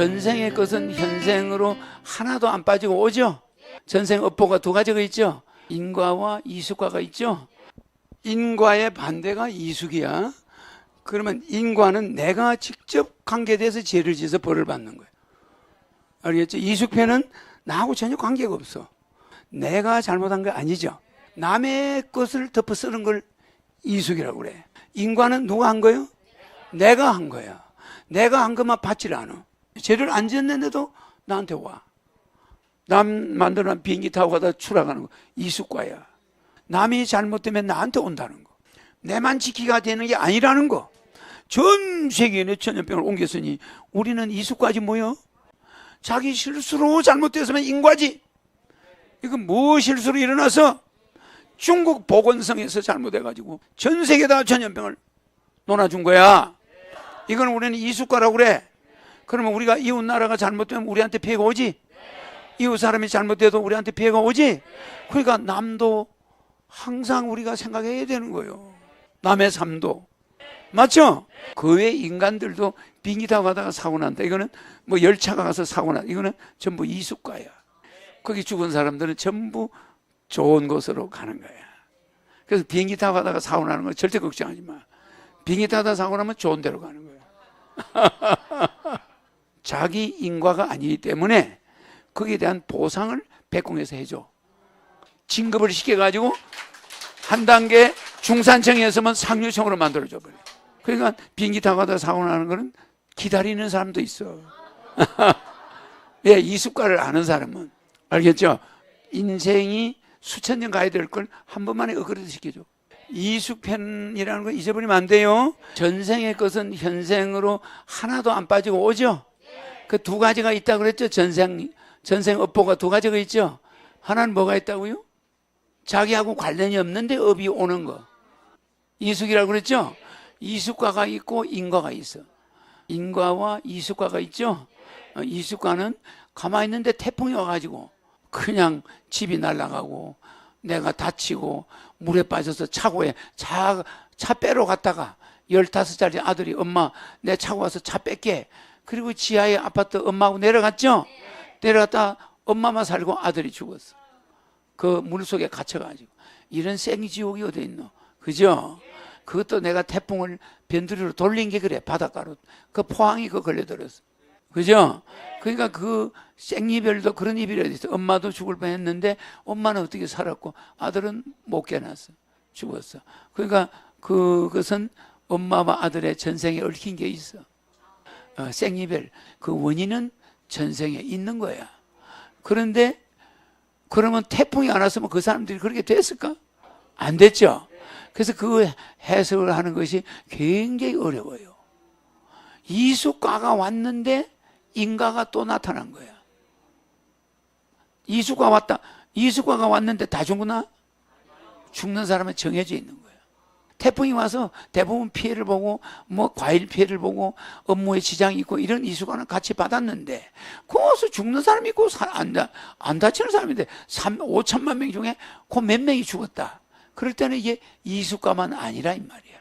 전생의 것은 현생으로 하나도 안 빠지고 오죠. 전생 업보가 두 가지가 있죠. 인과와 이숙과가 있죠. 인과의 반대가 이숙이야. 그러면 인과는 내가 직접 관계돼서 죄를 지어서 벌을 받는 거예요. 알겠죠? 이숙편은 나하고 전혀 관계가 없어. 내가 잘못한 거 아니죠. 남의 것을 덮어 쓰는 걸 이숙이라고 그래. 인과는 누가 한 거예요? 내가 한 거야. 내가 한 것만 받질 않아. 죄를 안 지었는데도 나한테 와. 남 만들어놓은 비행기 타고 가다 추락하는 거 이숙과야. 남이 잘못되면 나한테 온다는 거. 내만 지키가 되는 게 아니라는 거. 전 세계에 내 천연병을 옮겼으니 우리는 이숙과지 뭐요? 자기 실수로 잘못됐으면 인과지. 이건 뭐 실수로 일어나서 중국 보건성에서 잘못해가지고 전 세계다 전염병을 논아준 거야. 이건 우리는 이숙과라고 그래. 그러면 우리가 이웃 나라가 잘못되면 우리한테 피해가 오지. 이웃 사람이 잘못돼도 우리한테 피해가 오지. 그러니까 남도 항상 우리가 생각해야 되는 거예요. 남의 삶도. 맞죠? 그 외 인간들도 비행기 타고 가다가 사고 난다. 이거는 뭐 열차가 가서 사고 난다. 이거는 전부 이숙과야. 거기 죽은 사람들은 전부 좋은 곳으로 가는 거야. 그래서 비행기 타고 가다가 사고 나는 거 절대 걱정하지 마. 비행기 타다 사고 나면 좋은 데로 가는 거야. 자기 인과가 아니기 때문에 거기에 대한 보상을 백공에서 해줘. 진급을 시켜가지고 한 단계 중산층에서만 상류층으로 만들어줘 버려. 그러니까 비행기 타고 가다 사고 나는 거는 기다리는 사람도 있어. 예, 이숙과를 아는 사람은 알겠죠? 인생이 수천 년 가야 될 걸 한 번만에 어그러져 시켜줘. 이숙편이라는 거 잊어버리면 안 돼요. 전생의 것은 현생으로 하나도 안 빠지고 오죠. 그 두 가지가 있다고 그랬죠. 전생 전생 업보가 두 가지가 있죠. 하나는 뭐가 있다고요? 자기하고 관련이 없는데 업이 오는 거. 이숙이라고 그랬죠. 이숙과가 있고 인과가 있어. 인과와 이숙과가 있죠. 어, 이숙과는 가만히 있는데 태풍이 와가지고 그냥 집이 날아가고 내가 다치고 물에 빠져서 차고에 차, 차 빼러 갔다가 15살짜리 아들이 엄마 내 차고 와서 차 뺄게. 그리고 지하에 아파트 엄마하고 내려갔죠. 내려갔다 엄마만 살고 아들이 죽었어. 그 물속에 갇혀가지고 이런 생지옥이 어디 있노? 그죠? 그것도 내가 태풍을 변두리로 돌린 게 그래 바닷가로 그 포항이 그 걸려들었어. 그죠? 그러니까 그 생이별도 그런 이별이 있어. 엄마도 죽을 뻔 했는데 엄마는 어떻게 살았고 아들은 못 깨났어. 죽었어. 그러니까 그것은 엄마와 아들의 전생에 얽힌 게 있어. 어, 생이별 그 원인은 전생에 있는 거야. 그런데 그러면 태풍이 안 왔으면 그 사람들이 그렇게 됐을까? 안 됐죠. 그래서 그 해석을 하는 것이 굉장히 어려워요. 이수과가 왔는데 인가가 또 나타난 거야. 이수과 왔다. 이수과가 왔는데 다 죽구나? 죽는 사람은 정해져 있는 거야. 태풍이 와서 대부분 피해를 보고 뭐 과일 피해를 보고 업무에 지장이 있고 이런 이수과는 같이 받았는데 거기서 죽는 사람이 있고 사- 안, 다, 안 다치는 사람인데 3, 5천만 명 중에 그 몇 명이 죽었다. 그럴 때는 이게 이수과만 아니라 이 말이야.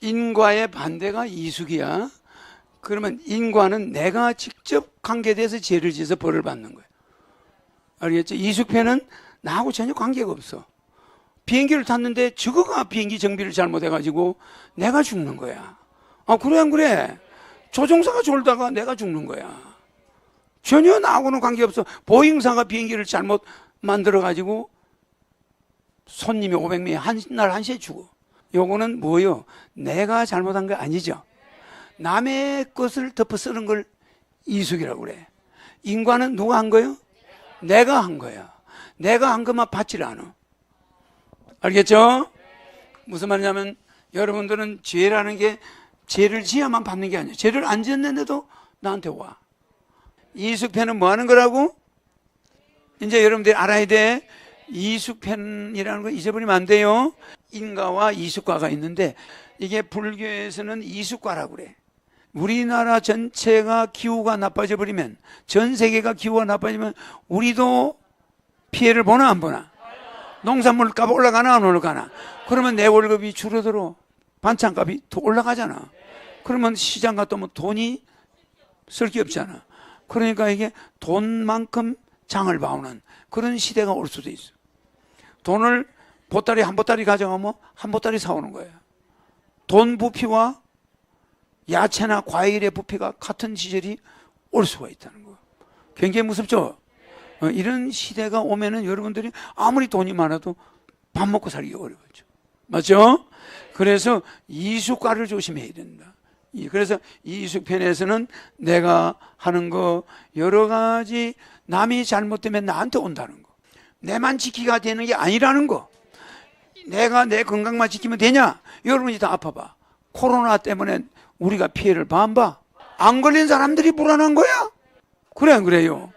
인과의 반대가 이숙이야. 그러면 인과는 내가 직접 관계돼서 죄를 지어서 벌을 받는 거예요. 알겠죠? 이숙편은 나하고 전혀 관계가 없어. 비행기를 탔는데 저거가 비행기 정비를 잘못해가지고 내가 죽는 거야. 아, 그래, 안 그래? 조종사가 졸다가 내가 죽는 거야. 전혀 나하고는 관계없어. 보잉사가 비행기를 잘못 만들어가지고 손님이 500명이 한날 한시에 죽어. 요거는 뭐요? 내가 잘못한 거 아니죠. 남의 것을 덮어 쓰는 걸 이숙이라고 그래. 인과는 누가 한 거요? 내가 한 거야. 내가 한 것만 받질 않아. 알겠죠? 무슨 말이냐면 여러분들은 죄라는 게 죄를 지어만 받는 게 아니야. 죄를 안 지었는데도 나한테 와. 이숙편은 뭐 하는 거라고? 이제 여러분들이 알아야 돼. 이숙편이라는 거 잊어버리면 안 돼요. 인과와 이숙과가 있는데 이게 불교에서는 이숙과라고 그래. 우리나라 전체가 기후가 나빠져 버리면 전 세계가 기후가 나빠지면 우리도 피해를 보나 안 보나? 농산물 값 올라가나 안 올라가나? 그러면 내 월급이 줄어들어. 반찬값이 더 올라가잖아. 그러면 시장 갔다 오면 돈이 쓸 게 없잖아. 그러니까 이게 돈만큼 장을 봐오는 그런 시대가 올 수도 있어. 돈을 보따리 한 보따리 가져가면 한 보따리 사오는 거야. 돈 부피와 야채나 과일의 부피가 같은 시절이 올 수가 있다는 거. 굉장히 무섭죠? 어, 이런 시대가 오면은 여러분들이 아무리 돈이 많아도 밥 먹고 살기 어려워져. 맞죠? 그래서 이수과를 조심해야 된다. 이- 그래서 이수편에서는 내가 하는 거 여러 가지 남이 잘못되면 나한테 온다는 거. 내만 지키가 되는 게 아니라는 거. 내가 내 건강만 지키면 되냐? 여러분이 다 아파봐. 코로나 때문에 우리가 피해를 봐안 봐? 안 걸린 사람들이 불안한 거야? 그래 안 그래요?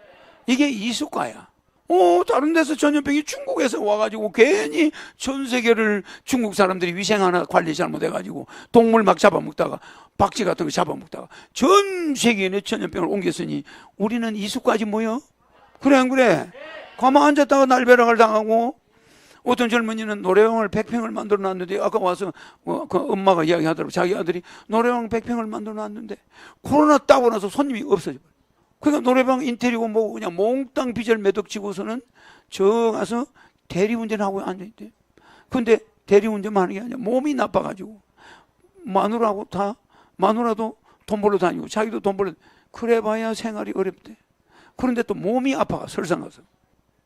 이게 이수과야. 어, 다른 데서 전염병이 중국에서 와가지고 괜히 전 세계를 중국 사람들이 위생 하나 관리 잘못해가지고 동물 막 잡아먹다가 박쥐 같은 거 잡아먹다가 전 세계에 전염병을 옮겼으니 우리는 이수까지 뭐요? 그래 안 그래? 가만 앉았다가 날벼락을 당하고 어떤 젊은이는 노래방을 백평을 만들어 놨는데 아까 와서 어, 그 엄마가 이야기하더라고 자기 아들이 노래방 백평을 만들어 놨는데 코로나 따고 나서 손님이 없어져. 그러니까 노래방 인테리어 뭐고 그냥 몽땅 빚을 매덕지고서는 저 가서 대리운전 하고 앉아있대. 근데 대리운전만 하는 게 아니라 몸이 나빠가지고 마누라하고 다 마누라도 돈 벌러 다니고 자기도 돈 벌러 그래봐야 생활이 어렵대. 그런데 또 몸이 아파 설상 가서.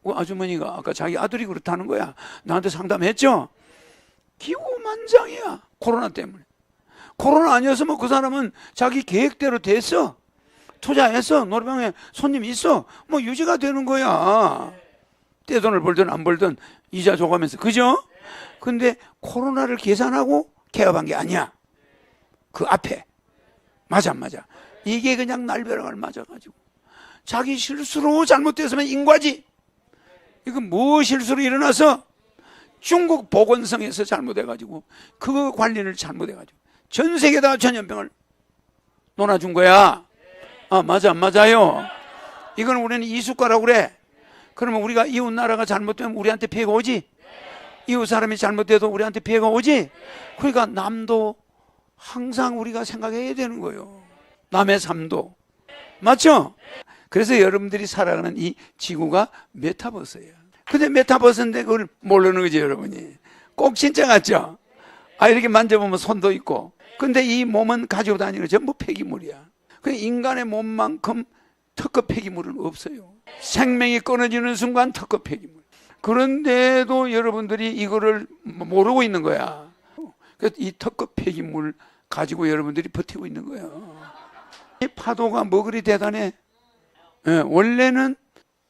그 아주머니가 아까 자기 아들이 그렇다는 거야. 나한테 상담했죠. 기고만장이야 코로나 때문에. 코로나 아니었으면 그 사람은 자기 계획대로 됐어. 투자했어. 노래방에 손님 있어. 뭐 유지가 되는 거야. 떼돈을 벌든 안 벌든 이자 줘가면서. 그죠? 근데 코로나를 계산하고 개업한 게 아니야. 그 앞에. 맞아, 안 맞아. 이게 그냥 날벼락을 맞아가지고. 자기 실수로 잘못됐으면 인과지. 이건 뭐 실수로 일어나서 중국 보건성에서 잘못해가지고 그거 관리를 잘못해가지고 전 세계다 전염병을 논아준 거야. 아, 맞아, 안 맞아요. 이건 우리는 이수과라고 그래. 그러면 우리가 이웃 나라가 잘못되면 우리한테 피해가 오지? 이웃 사람이 잘못돼도 우리한테 피해가 오지? 그러니까 남도 항상 우리가 생각해야 되는 거예요. 남의 삶도. 맞죠? 그래서 여러분들이 살아가는 이 지구가 메타버스예요. 근데 메타버스인데 그걸 모르는 거지, 여러분이. 꼭 진짜 같죠? 아, 이렇게 만져보면 손도 있고. 근데 이 몸은 가지고 다니는 거 전부 폐기물이야. 그 인간의 몸만큼 특급 폐기물은 없어요. 생명이 끊어지는 순간 특급 폐기물. 그런데도 여러분들이 이거를 모르고 있는 거야. 그래서 이 특급 폐기물 가지고 여러분들이 버티고 있는 거예요. 이 파도가 뭐 그리 대단해? 예, 원래는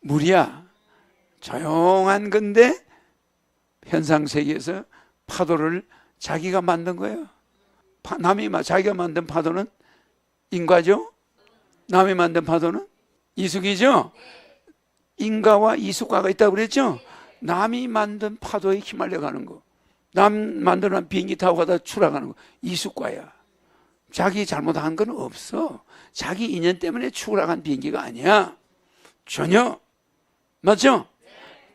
물이야. 조용한 건데 현상 세계에서 파도를 자기가 만든. 파- 남이 마- 자기가 만든 파도는 인과죠. 남이 만든 파도는 이숙이죠. 인과와 이숙과가 있다고 그랬죠. 남이 만든 파도에 휘말려 가는 거. 남 만드는 비행기 타고 가다 추락하는 거. 이숙과야. 자기 잘못한 건 없어. 자기 인연 때문에 추락한 비행기가 아니야. 전혀. 맞죠?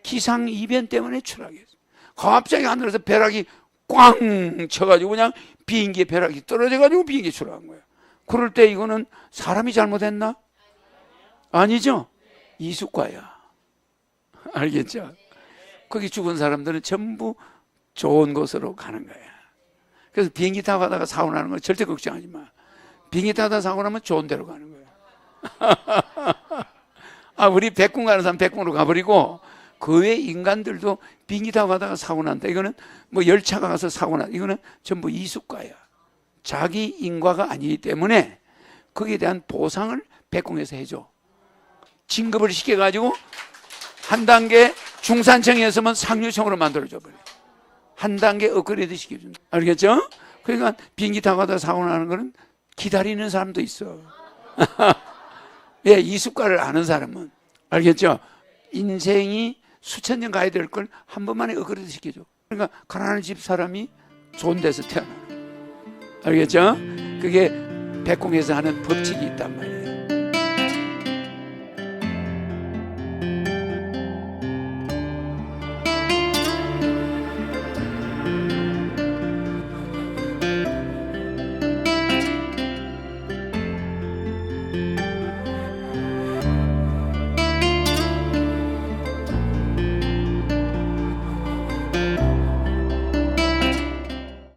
기상 이변 때문에 추락했어. 갑자기 하늘에서 벼락이 꽝 쳐가지고 그냥 비행기에 벼락이 떨어져가지고 비행기 추락한 거야. 그럴 때 이거는 사람이 잘못했나? 아니죠? 이숙과야. 알겠죠? 거기 죽은 사람들은 전부 좋은 곳으로 가는 거야. 그래서 비행기 타고 가다가 사고 나는 거 절대 걱정하지 마. 비행기 타다 사고 나면 좋은 데로 가는 거야. 아, 우리 백군 가는 사람 백군으로 가버리고 그 외 인간들도 비행기 타고 가다가 사고 난다. 이거는 뭐 열차가 가서 사고 나. 이거는 전부 이숙과야. 자기 인과가 아니기 때문에 거기에 대한 보상을 백궁에서 해줘. 진급을 시켜가지고 한 단계 중산층이었으면 상류층으로 만들어줘 버려. 한 단계 업그레이드 시켜준다. 알겠죠? 그러니까 비행기 타고 가다 사고 나는 거는 기다리는 사람도 있어. 예, 이숙과를 아는 사람은. 알겠죠? 인생이 수천 년 가야 될 걸 한 번만에 업그레이드 시켜줘. 그러니까 가난한 집 사람이 좋은 데서 태어나. 알겠죠? 그게 백궁에서 하는 법칙이 있단 말이에요.